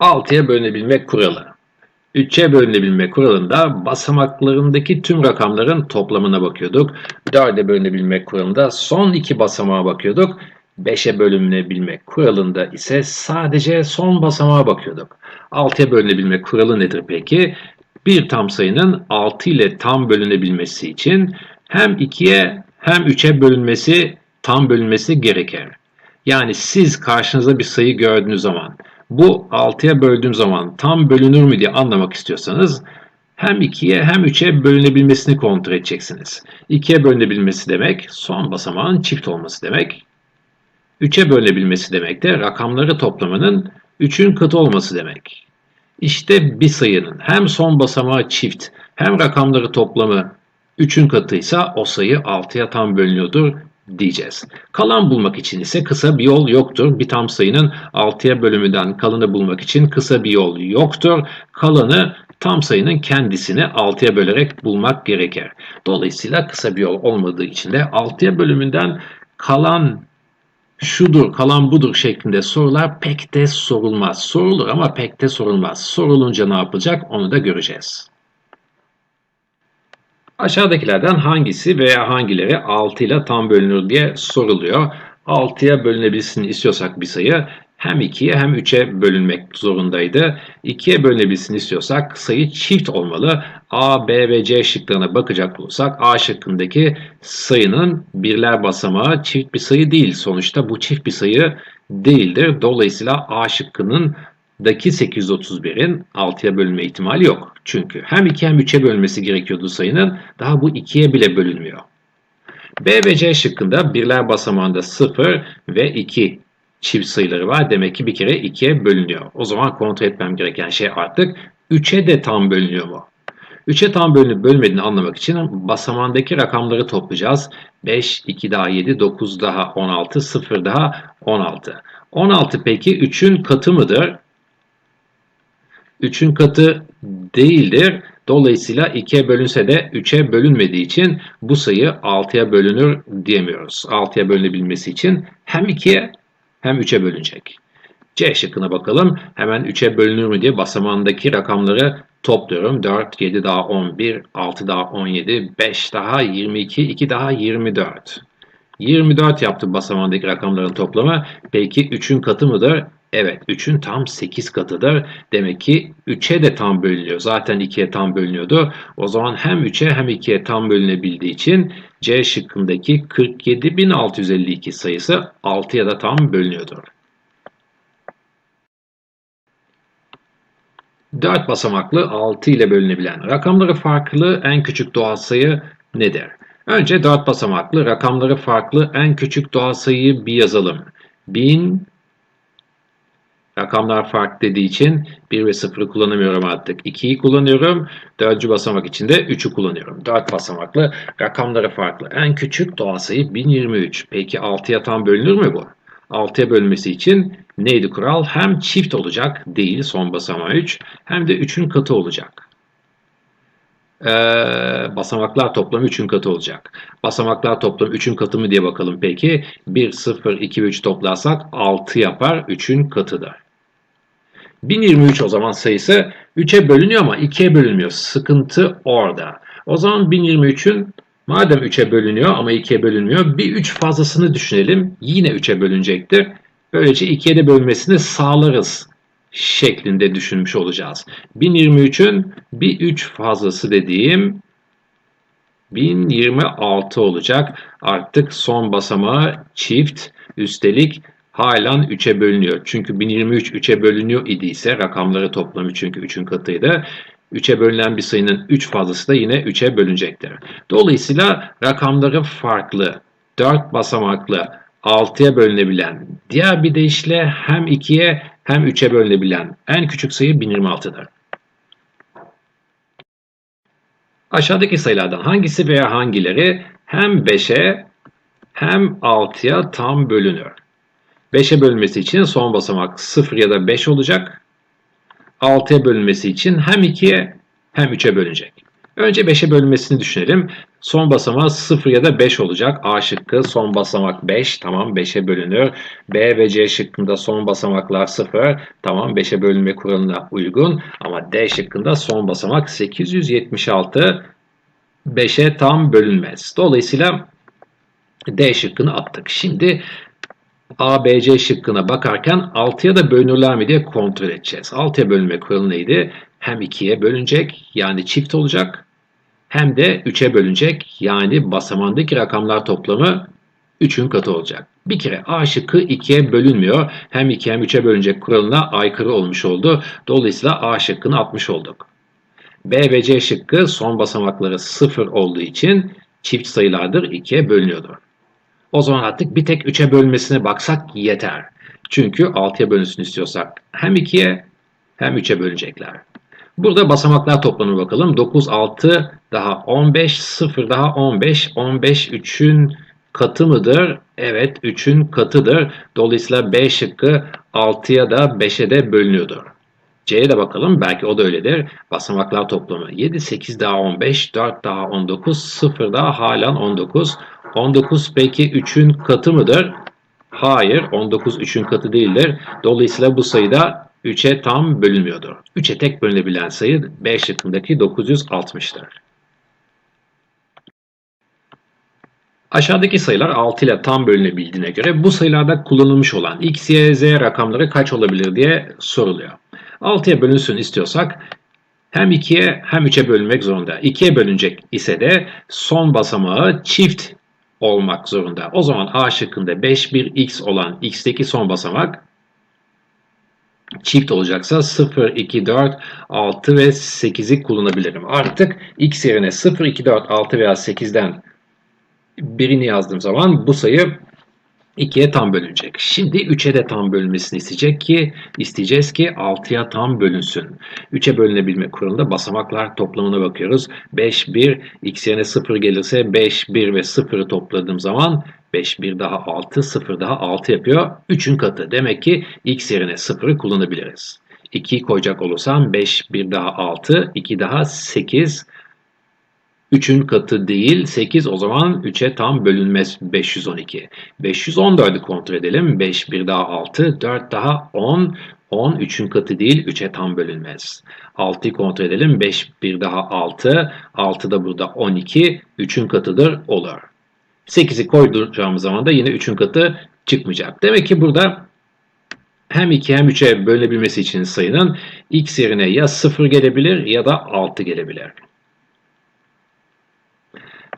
6'ya bölünebilme kuralı. 3'e bölünebilme kuralında basamaklarındaki tüm rakamların toplamına bakıyorduk. 4'e bölünebilme kuralında son iki basamağa bakıyorduk. 5'e bölünebilme kuralında ise sadece son basamağa bakıyorduk. 6'ya bölünebilme kuralı nedir peki? Bir tam sayının 6 ile tam bölünebilmesi için hem 2'ye hem 3'e bölünmesi, tam bölünmesi gerekir. Yani siz karşınızda bir sayı gördüğünüz zaman bu 6'ya böldüğüm zaman tam bölünür mü diye anlamak istiyorsanız hem 2'ye hem 3'e bölünebilmesini kontrol edeceksiniz. 2'ye bölünebilmesi demek son basamağın çift olması demek. 3'e bölünebilmesi demek de rakamları toplamanın 3'ün katı olması demek. İşte bir sayının hem son basamağı çift hem rakamları toplamı 3'ün katıysa o sayı 6'ya tam bölünüyordur diyeceğiz. Kalan bulmak için ise kısa bir yol yoktur. Bir tam sayının 6'ya bölümünden kalanı bulmak için kısa bir yol yoktur. Kalanı tam sayının kendisini 6'ya bölerek bulmak gerekir. Dolayısıyla kısa bir yol olmadığı için de 6'ya bölümünden kalan şudur, kalan budur şeklinde sorular pek de sorulmaz. Sorulur ama pek de sorulmaz. Sorulunca ne yapılacak onu da göreceğiz. Aşağıdakilerden hangisi veya hangileri 6 ile tam bölünür diye soruluyor. 6'ya bölünebilsin istiyorsak bir sayı hem 2'ye hem 3'e bölünmek zorundaydı. 2'ye bölünebilsin istiyorsak sayı çift olmalı. A, B ve C şıklarına bakacak olursak A şıkkındaki sayının birler basamağı çift bir sayı değil. Sonuçta bu çift bir sayı değildir. Dolayısıyla A şıkkının daki 831'in 6'ya bölünme ihtimali yok. Çünkü hem 2 hem 3'e bölünmesi gerekiyordu sayının. Daha bu 2'ye bile bölünmüyor. B ve C şıkkında birler basamağında 0 ve 2 çift sayıları var. Demek ki bir kere 2'ye bölünüyor. O zaman kontrol etmem gereken şey artık 3'e de tam bölünüyor mu? 3'e tam bölünüp bölmediğini anlamak için basamağındaki rakamları toplayacağız. 5, 2 daha 7, 9 daha 16, 0 daha 16. 16 peki 3'ün katı mıdır? 3'ün katı değildir. Dolayısıyla 2'ye bölünse de 3'e bölünmediği için bu sayı 6'ya bölünür diyemiyoruz. 6'ya bölünebilmesi için hem 2'ye hem 3'e bölünecek. C şıkkına bakalım. Hemen 3'e bölünür mü diye basamağındaki rakamları topluyorum. 4, 7 daha 11, 6 daha 17, 5 daha 22, 2 daha 24. 24 yaptı basamağındaki rakamların toplamı. Peki 3'ün katı mıdır? Evet 3'ün tam 8 katıdır. Demek ki 3'e de tam bölünüyor. Zaten 2'ye tam bölünüyordu. O zaman hem 3'e hem 2'ye tam bölünebildiği için C şıkkındaki 47.652 sayısı 6'ya da tam bölünüyordur. 4 basamaklı 6 ile bölünebilen rakamları farklı en küçük doğal sayı nedir? Önce 4 basamaklı rakamları farklı en küçük doğal sayıyı bir yazalım. 1000 Rakamlar farklı dediği için 1 ve 0'ı kullanamıyorum artık. 2'yi kullanıyorum. 4. basamak için de 3'ü kullanıyorum. 4 basamaklı rakamları farklı. En küçük doğal sayı 1023. Peki 6'ya tam bölünür mü bu? 6'ya bölünmesi için neydi kural? Hem çift olacak değil son basamağı 3 hem de 3'ün katı olacak. Ee, basamaklar toplamı 3'ün katı olacak. Basamaklar toplamı 3'ün katı mı diye bakalım peki. 1, 0, 2 ve 3 toplarsak 6 yapar 3'ün katıdır. 1023 o zaman sayısı 3'e bölünüyor ama 2'ye bölünmüyor. Sıkıntı orada. O zaman 1023'ün madem 3'e bölünüyor ama 2'ye bölünmüyor bir 3 fazlasını düşünelim. Yine 3'e bölünecektir. Böylece 2'ye de bölünmesini sağlarız şeklinde düşünmüş olacağız. 1023'ün bir 3 fazlası dediğim 1026 olacak. Artık son basamağı çift. Üstelik halen 3'e bölünüyor. Çünkü 1023 3'e bölünüyor idiyse rakamları toplamı çünkü 3'ün katıydı. 3'e bölünen bir sayının 3 fazlası da yine 3'e bölünecektir. Dolayısıyla rakamları farklı, 4 basamaklı, 6'ya bölünebilen, diğer bir deyişle hem 2'ye hem 3'e bölünebilen en küçük sayı 1026'dır. Aşağıdaki sayılardan hangisi veya hangileri hem 5'e hem 6'ya tam bölünür? 5'e bölünmesi için son basamak 0 ya da 5 olacak. 6'ya bölünmesi için hem 2'ye hem 3'e bölünecek. Önce 5'e bölünmesini düşünelim. Son basamağı 0 ya da 5 olacak. A şıkkı son basamak 5. Tamam 5'e bölünür. B ve C şıkkında son basamaklar 0. Tamam 5'e bölünme kuralına uygun. Ama D şıkkında son basamak 876. 5'e tam bölünmez. Dolayısıyla D şıkkını attık. Şimdi A, B, C şıkkına bakarken 6'ya da bölünürler mi diye kontrol edeceğiz. 6'ya bölünme kuralı neydi? Hem 2'ye bölünecek yani çift olacak hem de 3'e bölünecek yani basamandaki rakamlar toplamı 3'ün katı olacak. Bir kere A şıkkı 2'ye bölünmüyor. Hem 2 hem 3'e bölünecek kuralına aykırı olmuş oldu. Dolayısıyla A şıkkını atmış olduk. B ve C şıkkı son basamakları 0 olduğu için çift sayılardır 2'ye bölünüyordur. O zaman artık bir tek 3'e bölmesine baksak yeter. Çünkü 6'ya bölünsün istiyorsak hem 2'ye hem 3'e bölünecekler. Burada basamaklar toplamına bakalım. 9, 6 daha 15, 0 daha 15. 15 3'ün katı mıdır? Evet 3'ün katıdır. Dolayısıyla B şıkkı 6'ya da 5'e de bölünüyordur. C'ye de bakalım. Belki o da öyledir. Basamaklar toplamı 7, 8 daha 15, 4 daha 19, 0 daha halen 19. 19 peki 3'ün katı mıdır? Hayır. 19 3'ün katı değildir. Dolayısıyla bu sayıda 3'e tam bölünmüyordur. 3'e tek bölünebilen sayı B şıkkındaki 960'tır. Aşağıdaki sayılar 6 ile tam bölünebildiğine göre bu sayılarda kullanılmış olan x, y, z rakamları kaç olabilir diye soruluyor. 6'ya bölünsün istiyorsak hem 2'ye hem 3'e bölünmek zorunda. 2'ye bölünecek ise de son basamağı çift olmak zorunda. O zaman A şıkkında 5, 1, x olan x'teki son basamak çift olacaksa 0, 2, 4, 6 ve 8'i kullanabilirim. Artık x yerine 0, 2, 4, 6 veya 8'den birini yazdığım zaman bu sayı 2'ye tam bölünecek. Şimdi 3'e de tam bölünmesini isteyecek ki isteyeceğiz ki 6'ya tam bölünsün. 3'e bölünebilme kuralında basamaklar toplamına bakıyoruz. 5 1 x yerine 0 gelirse 5 1 ve 0'ı topladığım zaman 5 1 daha 6 0 daha 6 yapıyor. 3'ün katı. Demek ki x yerine 0'ı kullanabiliriz. 2'yi koyacak olursam 5 1 daha 6 2 daha 8 3'ün katı değil 8 o zaman 3'e tam bölünmez 512. 514'ü kontrol edelim. 5 bir daha 6 4 daha 10 10 3'ün katı değil 3'e tam bölünmez. 6'yı kontrol edelim. 5 bir daha 6 6 da burada 12 3'ün katıdır olur. 8'i koyduğumuz zaman da yine 3'ün katı çıkmayacak. Demek ki burada hem 2 hem 3'e bölünebilmesi için sayının x yerine ya 0 gelebilir ya da 6 gelebilir.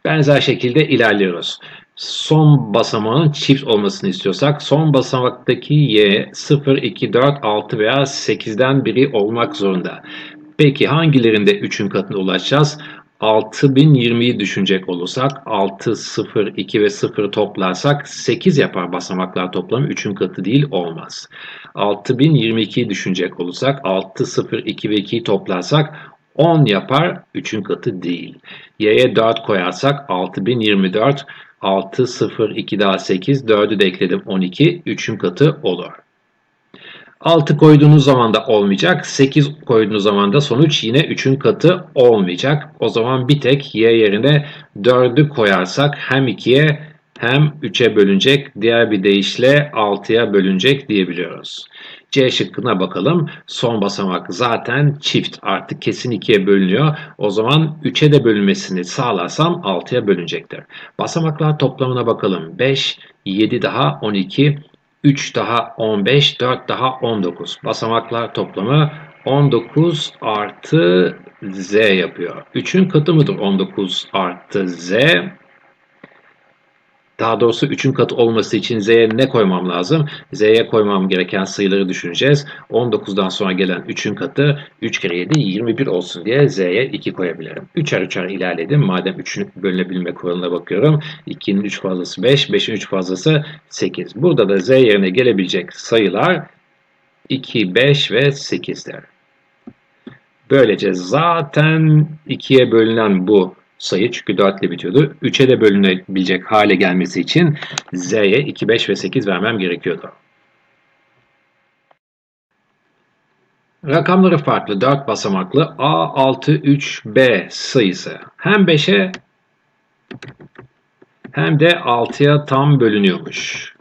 Benzer şekilde ilerliyoruz. Son basamağın çift olmasını istiyorsak son basamaktaki y 0, 2, 4, 6 veya 8'den biri olmak zorunda. Peki hangilerinde 3'ün katına ulaşacağız? 6020'yi düşünecek olursak 6, 0, 2 ve 0 toplarsak 8 yapar basamaklar toplamı 3'ün katı değil olmaz. 6022'yi düşünecek olursak 6, 0, 2 ve 2'yi toplarsak 10 yapar 3'ün katı değil. Y'ye 4 koyarsak 6024 6 0 2 daha 8 4'ü de ekledim 12 3'ün katı olur. 6 koyduğunuz zaman da olmayacak. 8 koyduğunuz zaman da sonuç yine 3'ün katı olmayacak. O zaman bir tek y yerine 4'ü koyarsak hem 2'ye hem 3'e bölünecek. Diğer bir deyişle 6'ya bölünecek diyebiliyoruz. C şıkkına bakalım. Son basamak zaten çift. Artık kesin 2'ye bölünüyor. O zaman 3'e de bölünmesini sağlarsam 6'ya bölünecektir. Basamaklar toplamına bakalım. 5, 7 daha 12, 3 daha 15, 4 daha 19. Basamaklar toplamı 19 artı z yapıyor. 3'ün katı mıdır 19 artı z? Daha doğrusu 3'ün katı olması için z'ye ne koymam lazım? z'ye koymam gereken sayıları düşüneceğiz. 19'dan sonra gelen 3'ün katı 3 kere 7 21 olsun diye z'ye 2 koyabilirim. 3'er 3'er ilerledim. Madem 3'ün bölünebilme kuralına bakıyorum. 2'nin 3 fazlası 5, 5'in 3 fazlası 8. Burada da z yerine gelebilecek sayılar 2, 5 ve 8'dir. Böylece zaten 2'ye bölünen bu sayı çünkü 4 ile bitiyordu. 3'e de bölünebilecek hale gelmesi için z'ye 2, 5 ve 8 vermem gerekiyordu. Rakamları farklı 4 basamaklı A63B sayısı hem 5'e hem de 6'ya tam bölünüyormuş.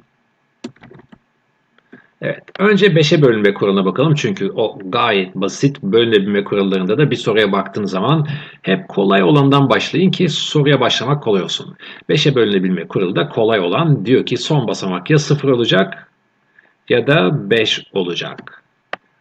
Evet, önce 5'e bölünme kuralına bakalım çünkü o gayet basit bölünebilme kurallarında da bir soruya baktığınız zaman hep kolay olandan başlayın ki soruya başlamak kolay olsun. 5'e bölünebilme kuralı da kolay olan diyor ki son basamak ya 0 olacak ya da 5 olacak.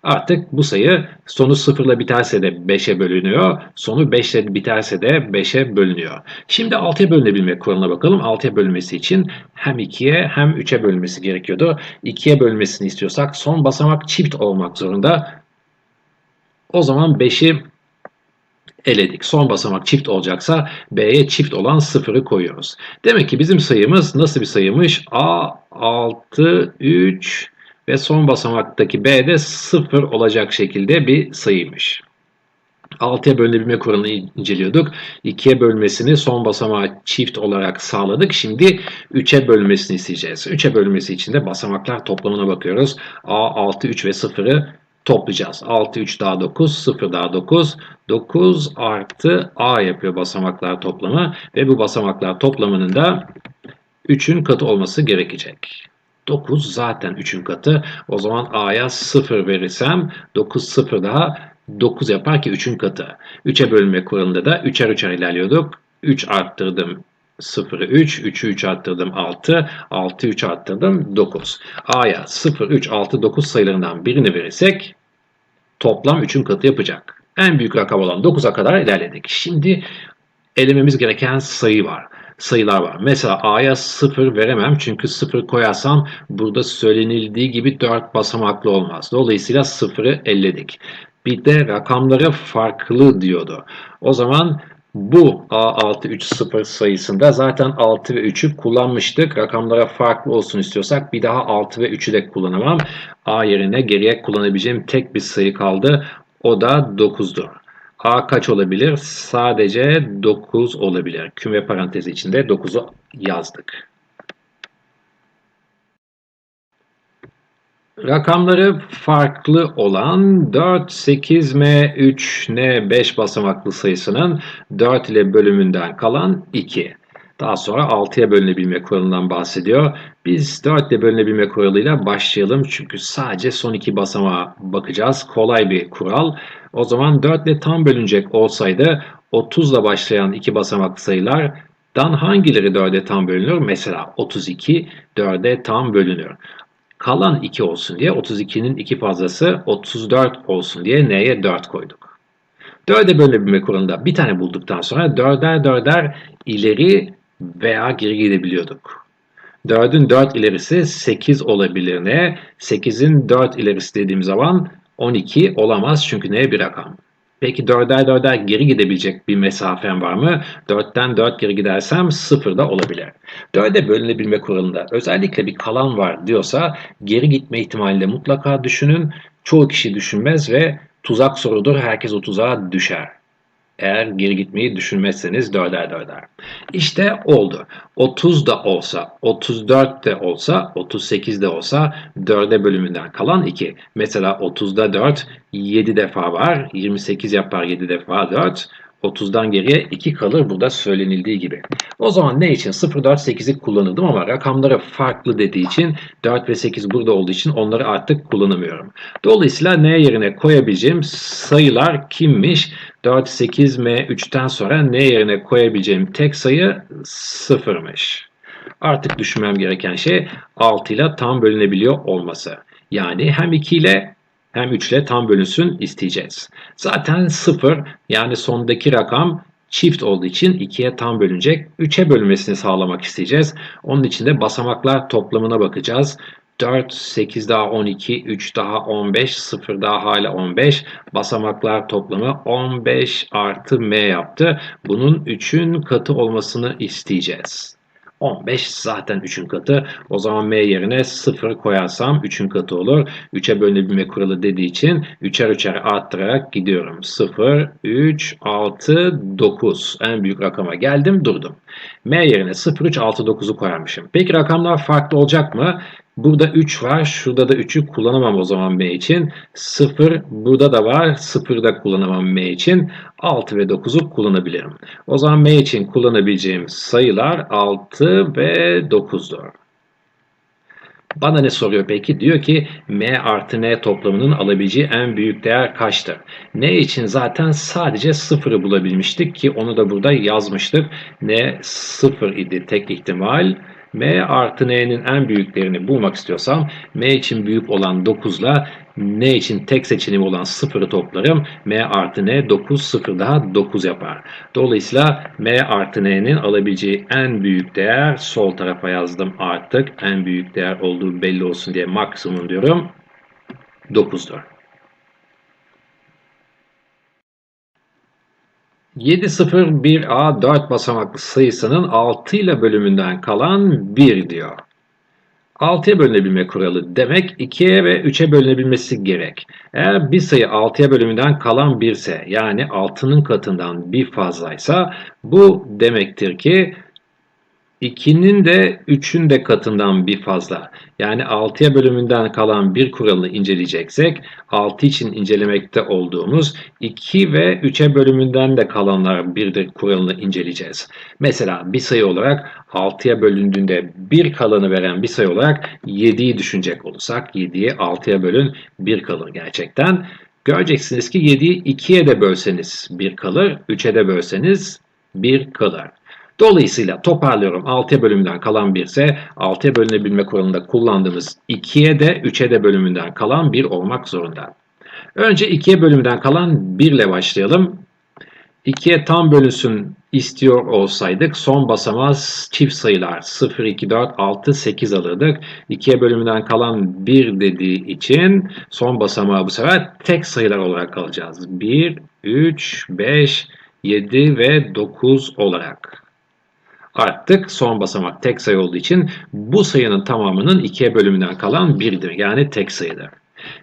Artık bu sayı sonu 0 ile biterse de 5'e bölünüyor. Sonu 5 ile biterse de 5'e bölünüyor. Şimdi 6'ya bölünebilme kuralına bakalım. 6'ya bölünmesi için hem 2'ye hem 3'e bölünmesi gerekiyordu. 2'ye bölünmesini istiyorsak son basamak çift olmak zorunda. O zaman 5'i eledik. Son basamak çift olacaksa B'ye çift olan 0'ı koyuyoruz. Demek ki bizim sayımız nasıl bir sayıymış? A, 6, 3, ve son basamaktaki B de 0 olacak şekilde bir sayıymış. 6'ya bölünebilme kuralını inceliyorduk. 2'ye bölmesini son basamağı çift olarak sağladık. Şimdi 3'e bölmesini isteyeceğiz. 3'e bölmesi için de basamaklar toplamına bakıyoruz. A, 6, 3 ve 0'ı toplayacağız. 6, 3 daha 9, 0 daha 9. 9 artı A yapıyor basamaklar toplamı. Ve bu basamaklar toplamının da 3'ün katı olması gerekecek. 9 zaten 3'ün katı. O zaman A'ya 0 verirsem 9 0 daha 9 yapar ki 3'ün katı. 3'e bölünme kuralında da 3'er 3'er ilerliyorduk. 3 arttırdım 0'ı 3, 3'ü 3 arttırdım 6, 6'ı 3 arttırdım 9. A'ya 0, 3, 6, 9 sayılarından birini verirsek toplam 3'ün katı yapacak. En büyük rakam olan 9'a kadar ilerledik. Şimdi elememiz gereken sayı var sayılar var. Mesela A'ya 0 veremem çünkü 0 koyarsam burada söylenildiği gibi 4 basamaklı olmaz. Dolayısıyla 0'ı elledik. Bir de rakamları farklı diyordu. O zaman bu A630 sayısında zaten 6 ve 3'ü kullanmıştık. Rakamlara farklı olsun istiyorsak bir daha 6 ve 3'ü de kullanamam. A yerine geriye kullanabileceğim tek bir sayı kaldı. O da 9'dur. A kaç olabilir? Sadece 9 olabilir. Küme parantezi içinde 9'u yazdık. Rakamları farklı olan 4, 8, M, 3, N, 5 basamaklı sayısının 4 ile bölümünden kalan 2. Daha sonra 6'ya bölünebilme kuralından bahsediyor. Biz 4 ile bölünebilme kuralıyla başlayalım. Çünkü sadece son iki basamağa bakacağız. Kolay bir kural. O zaman 4 ile tam bölünecek olsaydı 30 ile başlayan iki basamaklı sayılardan hangileri 4'e tam bölünür? Mesela 32 4'e tam bölünür. Kalan 2 olsun diye 32'nin 2 fazlası 34 olsun diye n'ye 4 koyduk. 4'e bölünebilme kuralında bir tane bulduktan sonra 4'er 4'er ileri veya geri gidebiliyorduk. 4'ün 4 ilerisi 8 olabilir ne? 8'in 4 ilerisi dediğim zaman 12 olamaz çünkü ne bir rakam. Peki 4'er 4'er geri gidebilecek bir mesafem var mı? 4'ten 4 geri gidersem 0 da olabilir. 4'e bölünebilme kuralında özellikle bir kalan var diyorsa geri gitme ihtimalinde mutlaka düşünün. Çoğu kişi düşünmez ve tuzak sorudur. Herkes o tuzağa düşer. Eğer geri gitmeyi düşünmezseniz dörder dörder. İşte oldu. 30 da olsa, 34 de olsa, 38 de olsa 4'e bölümünden kalan 2. Mesela 30'da 4 7 defa var. 28 yapar 7 defa 4. 30'dan geriye 2 kalır burada söylenildiği gibi. O zaman ne için? 0, 4, 8'i kullanırdım ama rakamları farklı dediği için 4 ve 8 burada olduğu için onları artık kullanamıyorum. Dolayısıyla n yerine koyabileceğim sayılar kimmiş? 4, 8, m 3'ten sonra n yerine koyabileceğim tek sayı 0'mış. Artık düşünmem gereken şey 6 ile tam bölünebiliyor olması. Yani hem 2 ile hem 3 ile tam bölünsün isteyeceğiz. Zaten 0 yani sondaki rakam çift olduğu için 2'ye tam bölünecek. 3'e bölünmesini sağlamak isteyeceğiz. Onun için de basamaklar toplamına bakacağız. 4, 8 daha 12, 3 daha 15, 0 daha hala 15. Basamaklar toplamı 15 artı m yaptı. Bunun 3'ün katı olmasını isteyeceğiz. 15 zaten 3'ün katı. O zaman m yerine 0 koyarsam 3'ün katı olur. 3'e bölünebilme kuralı dediği için 3'er 3'er arttırarak gidiyorum. 0, 3, 6, 9. En büyük rakama geldim durdum. m yerine 0, 3, 6, 9'u koyarmışım. Peki rakamlar farklı olacak mı? Burada 3 var. Şurada da 3'ü kullanamam o zaman M için. 0 burada da var. 0 da kullanamam M için. 6 ve 9'u kullanabilirim. O zaman M için kullanabileceğim sayılar 6 ve 9'dur. Bana ne soruyor peki? Diyor ki m artı n toplamının alabileceği en büyük değer kaçtır? n için zaten sadece sıfırı bulabilmiştik ki onu da burada yazmıştık. n sıfır idi tek ihtimal m artı n'nin en büyüklerini bulmak istiyorsam m için büyük olan 9 ile n için tek seçeneğim olan 0'ı toplarım. m artı n 9 0 daha 9 yapar. Dolayısıyla m artı n'nin alabileceği en büyük değer sol tarafa yazdım artık. En büyük değer olduğu belli olsun diye maksimum diyorum. 9'dur. 701A 4 basamaklı sayısının 6 ile bölümünden kalan 1 diyor. 6'ya bölünebilme kuralı demek 2'ye ve 3'e bölünebilmesi gerek. Eğer bir sayı 6'ya bölümünden kalan 1 ise yani 6'nın katından bir fazlaysa bu demektir ki 2'nin de 3'ün de katından bir fazla. Yani 6'ya bölümünden kalan bir kuralını inceleyeceksek 6 için incelemekte olduğumuz 2 ve 3'e bölümünden de kalanlar birdir kuralını inceleyeceğiz. Mesela bir sayı olarak 6'ya bölündüğünde bir kalanı veren bir sayı olarak 7'yi düşünecek olursak 7'ye 6'ya bölün 1 kalır gerçekten. Göreceksiniz ki 7'yi 2'ye de bölseniz 1 kalır, 3'e de bölseniz 1 kalır. Dolayısıyla toparlıyorum 6'ya bölümünden kalan 1 ise 6'ya bölünebilme kuralında kullandığımız 2'ye de 3'e de bölümünden kalan 1 olmak zorunda. Önce 2'ye bölümünden kalan 1 ile başlayalım. 2'ye tam bölünsün istiyor olsaydık son basamağı çift sayılar 0, 2, 4, 6, 8 alırdık. 2'ye bölümünden kalan 1 dediği için son basamağı bu sefer tek sayılar olarak alacağız. 1, 3, 5, 7 ve 9 olarak arttık. Son basamak tek sayı olduğu için bu sayının tamamının 2'ye bölümünden kalan 1'dir. Yani tek sayıdır.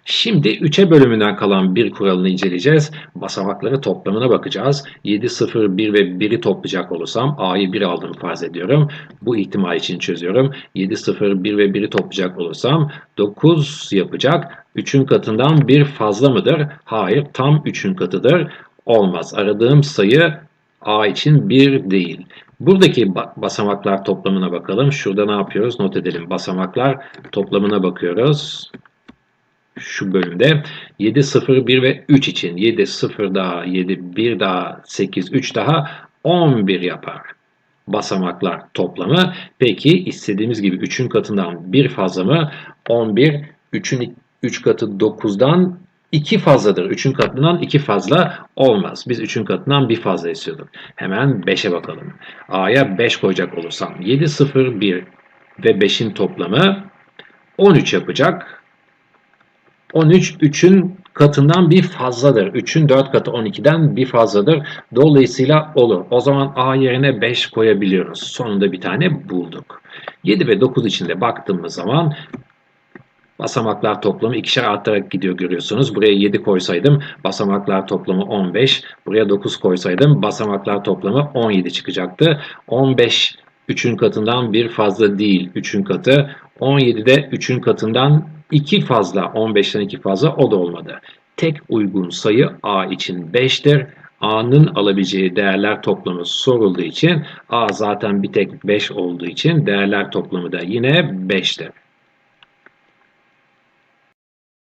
Şimdi 3'e bölümünden kalan bir kuralını inceleyeceğiz. Basamakları toplamına bakacağız. 7, 0, 1 ve 1'i toplayacak olursam A'yı 1 aldığımı farz ediyorum. Bu ihtimal için çözüyorum. 7, 0, 1 ve 1'i toplayacak olursam 9 yapacak. 3'ün katından 1 fazla mıdır? Hayır tam 3'ün katıdır. Olmaz. Aradığım sayı A için 1 değil. Buradaki basamaklar toplamına bakalım. Şurada ne yapıyoruz? Not edelim. Basamaklar toplamına bakıyoruz. Şu bölümde 7, 0, 1 ve 3 için 7, 0 daha 7, 1 daha 8, 3 daha 11 yapar. Basamaklar toplamı. Peki istediğimiz gibi 3'ün katından 1 fazla mı? 11, 3'ün 3 katı 9'dan 2 fazladır. 3'ün katından 2 fazla olmaz. Biz 3'ün katından 1 fazla istiyorduk. Hemen 5'e bakalım. A'ya 5 koyacak olursam 7, 0, 1 ve 5'in toplamı 13 yapacak. 13 3'ün katından bir fazladır. 3'ün 4 katı 12'den bir fazladır. Dolayısıyla olur. O zaman A yerine 5 koyabiliyoruz. Sonunda bir tane bulduk. 7 ve 9 içinde baktığımız zaman Basamaklar toplamı ikişer artarak gidiyor görüyorsunuz. Buraya 7 koysaydım basamaklar toplamı 15. Buraya 9 koysaydım basamaklar toplamı 17 çıkacaktı. 15 3'ün katından bir fazla değil 3'ün katı. 17 de 3'ün katından 2 fazla 15'ten 2 fazla o da olmadı. Tek uygun sayı A için 5'tir. A'nın alabileceği değerler toplamı sorulduğu için A zaten bir tek 5 olduğu için değerler toplamı da yine 5'tir.